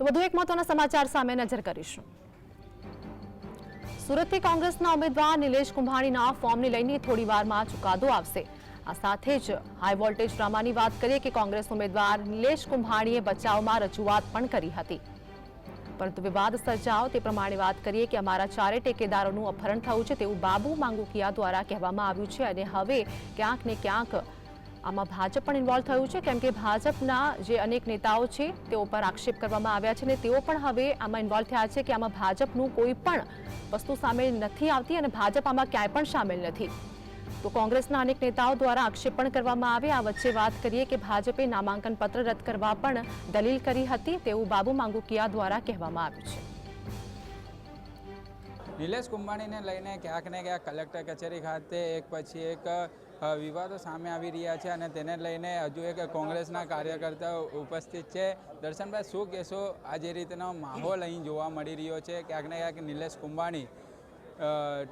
તો વધુ એક મહત્વના સમાચાર સામે નજર કરીશું. સુરતથી કોંગ્રેસના ઉમેદવાર નિલેશ કુંભાણીના ફોર્મને લઈને થોડી વારમાં ચુકાદો આવશે. આ સાથે જ હાઈ વોલ્ટેજ ડ્રામાની વાત કરીએ કે કોંગ્રેસ ઉમેદવાર નિલેશ કુંભાણીએ બચાવમાં રજૂઆત પણ કરી હતી. પરંતુ વિવાદ સર્જાઓ તે પ્રમાણે વાત કરીએ કે અમારા ચારે ટેકેદારોનું અપહરણ થયું છે તેવું બાબુ માંગુકિયા દ્વારા કહેવામાં આવ્યું છે અને હવે ક્યાંક ને ક્યાંક આમાં ભાજપ પણ ઇન્વોલ્વ થયું છે, કેમ કે ભાજપના જે અનેક નેતાઓ છે, તેઓ પર આક્ષેપ કરવામાં આવ્યા છે અને તેઓ પણ હવે આમાં ઇન્વોલ્વ થયા છે કે આમાં ભાજપનું કોઈ પણ વસ્તુ સામેલ નથી આવતી અને ભાજપ આમાં ક્યાંય પણ સામેલ નથી. તો કોંગ્રેસના અનેક નેતાઓ દ્વારા આક્ષેપ પણ કરવામાં આવે આ વચ્ચે વાત કરીએ કે ભાજપે નામાંકન પત્ર રદ કરવા પણ દલીલ કરી હતી તેવું બાબુ માંગુકિયા દ્વારા કહેવામાં આવ્યું છે. નિલેશ કુંભાણીને લઈને ક્યાંક ને ક્યાંક કલેક્ટર કચેરી ખાતે એક પછી એક વિવાદો સામે આવી રહ્યા છે અને તેને લઈને હજુ એક કોંગ્રેસના કાર્યકર્તાઓ ઉપસ્થિત છે. દર્શનભાઈ, શું કહેશો? આ જે રીતનો માહોલ અહીં જોવા મળી રહ્યો છે, ક્યાંક ને ક્યાંક નિલેશ કુંભાણી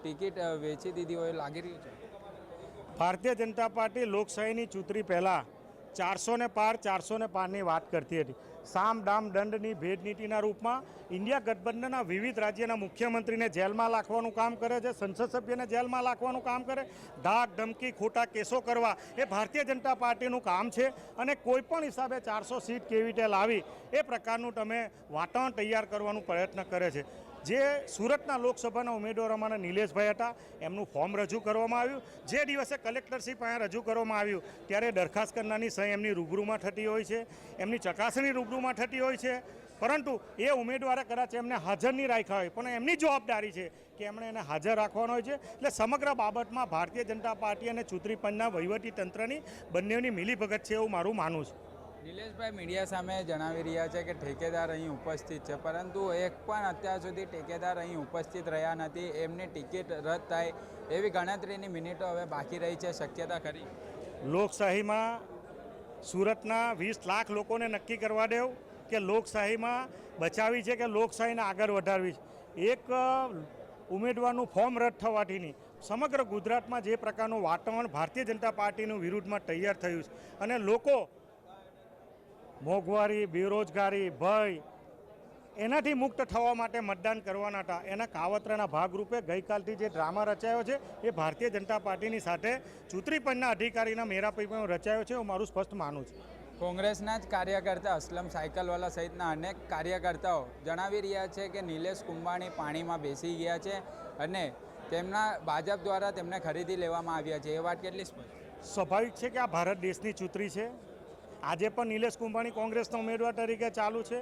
ટિકિટ વેચી દીધી હોય લાગી રહ્યું છે? ભારતીય જનતા પાર્ટી લોકશાહીની ચૂંટણી પહેલાં ચારસો ને પાર ચારસો ને પારની વાત કરતી હતી. સામ, ડામ, દંડની ભેદનીતિના રૂપમાં ઇન્ડિયા ગઠબંધનના વિવિધ રાજ્યના મુખ્યમંત્રીને જેલમાં લાખવાનું કામ કરે છે, સંસદ સભ્યને જેલમાં લાખવાનું કામ કરે. ધાક, ધમકી, ખોટા કેસો કરવા એ ભારતીય જનતા પાર્ટીનું કામ છે અને કોઈ પણ હિસાબે ચારસો સીટ કેવી રીતે લાવી એ પ્રકારનું તમે વાતાવરણ તૈયાર કરવાનું પ્રયત્ન કરે છે. જે સુરતના લોકસભાના ઉમેદવારોમાંના નિલેશભાઈ હતા, એમનું ફોર્મ રજૂ કરવામાં આવ્યું. જે દિવસે કલેક્ટરશ્રી પાસે રજૂ કરવામાં આવ્યું, ત્યારે દરખાસ્ત કરનારની સહી એમની રૂબરૂમાં થતી હોય છે, એમની ચકાસણી રૂબરૂમાં થતી હોય છે. પરંતુ એ ઉમેદવારે કદાચ એમને હાજર નહીં રાખ્યા હોય, પણ એમની જવાબદારી છે કે એમણે એને હાજર રાખવાનો હોય છે. એટલે સમગ્ર બાબતમાં ભારતીય જનતા પાર્ટી અને ચૂંટણી પંચના વહીવટી તંત્રની બંનેની મિલીભગત છે એવું મારું માનવું છે. નિલેશભાઈ મીડિયા સામે જણાવી રહ્યા છે કે ઠેકેદાર અહીં ઉપસ્થિત છે, પરંતુ એક પણ અત્યાર સુધી ઠેકેદાર અહીં ઉપસ્થિત રહ્યા નથી. એમની ટિકિટ રદ થાય એવી ગણતરીની મિનિટો હવે બાકી રહી છે. શક્યતા ખરી. લોકશાહીમાં સુરતના વીસ લાખ લોકોને નક્કી કરવા દેવ કે લોકશાહીમાં બચાવી છે કે લોકશાહીને આગળ વધારવી છે. એક ઉમેદવારનું ફોર્મ રદ થવાથી નહીં સમગ્ર ગુજરાતમાં જે પ્રકારનું વાતાવરણ ભારતીય જનતા પાર્ટીનું વિરુદ્ધમાં તૈયાર થયું છે. અને લોકો મોંઘવારી બેરોજગારી ભય એનાથી મુક્ત થવા માટે મતદાન કરવાના હતા. એના કાવતરાના ભાગરૂપે ગઈકાલથી જે ડ્રામા રચાયો છે એ ભારતીય જનતા પાર્ટીની સાથે ચૂંટણી પંચના અધિકારીના મેરાપીમાં રચાયો છે હું મારું સ્પષ્ટ માનું છું. કોંગ્રેસના જ કાર્યકર્તા અસલમ સાયકલવાલા સહિતના અનેક કાર્યકર્તાઓ જણાવી રહ્યા છે કે નિલેશ કુંભાણી પાણીમાં બેસી ગયા છે અને તેમના ભાજપ દ્વારા તેમને ખરીદી લેવામાં આવ્યા છે. એ વાત કેટલી સ્પષ્ટ? સ્વાભાવિક છે કે આ ભારત દેશની ચૂંટણી છે. આજે પણ નિલેશ કુંભાણી કોંગ્રેસના ઉમેદવાર તરીકે ચાલુ છે.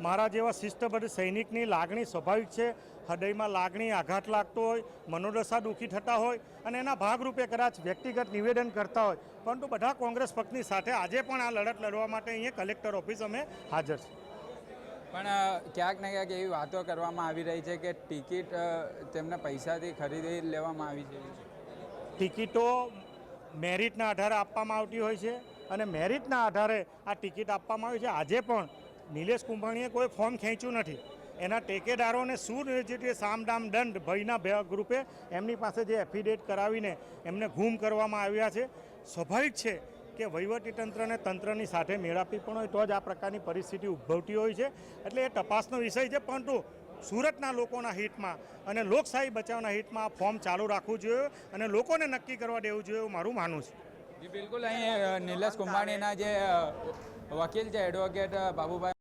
મારા જેવા શિસ્તબદ્ધ સૈનિકની લાગણી સ્વાભાવિક છે. હૃદયમાં લાગણી આઘાત લાગતો હોય મનોદશા દુઃખી થતા હોય અને એના ભાગરૂપે કદાચ વ્યક્તિગત નિવેદન કરતા હોય. પરંતુ બધા કોંગ્રેસ પક્ષની સાથે આજે પણ આ લડત લડવા માટે અહીંયા કલેક્ટર ઓફિસ અમે હાજર છે પણ ક્યાંક ને ક્યાંક એવી વાતો કરવામાં આવી રહી છે કે ટિકિટ તેમને પૈસાથી ખરીદી લેવામાં આવી છે. ટિકિટો મેરિટના આધારે આપવામાં આવતી હોય છે. અને મેરિટના આધારે આ ટિકિટ આપવામાં આવી છે. આજે પણ નિલેશ કુંભાણીએ કોઈ ફોર્મ ખેંચ્યું નથી. એના ટેકેદારોને સુનિયોજિત સામદામ દંડ ભયના ભાગરૂપે એમની પાસે જે એફિડેટ કરાવીને એમને ગુમ કરવામાં આવ્યા છે. સ્વાભાવિક છે કે વહીવટીતંત્રને તંત્રની સાથે મેળાપી પણ હોય તો જ આ પ્રકારની પરિસ્થિતિ ઉદ્ભવતી હોય છે. એટલે એ તપાસનો વિષય છે, પરંતુ સુરતના લોકોના હિતમાં અને લોકશાહી બચાવના હિતમાં આ ફોર્મ ચાલુ રાખવું જોઈએ અને લોકોને નક્કી કરવા દેવું જોઈએ એવું મારું માનવું છે. બિલકુલ. અહીં નિલેશ કુંભાણીના જે વકીલ છે એડવોકેટ બાબુભાઈ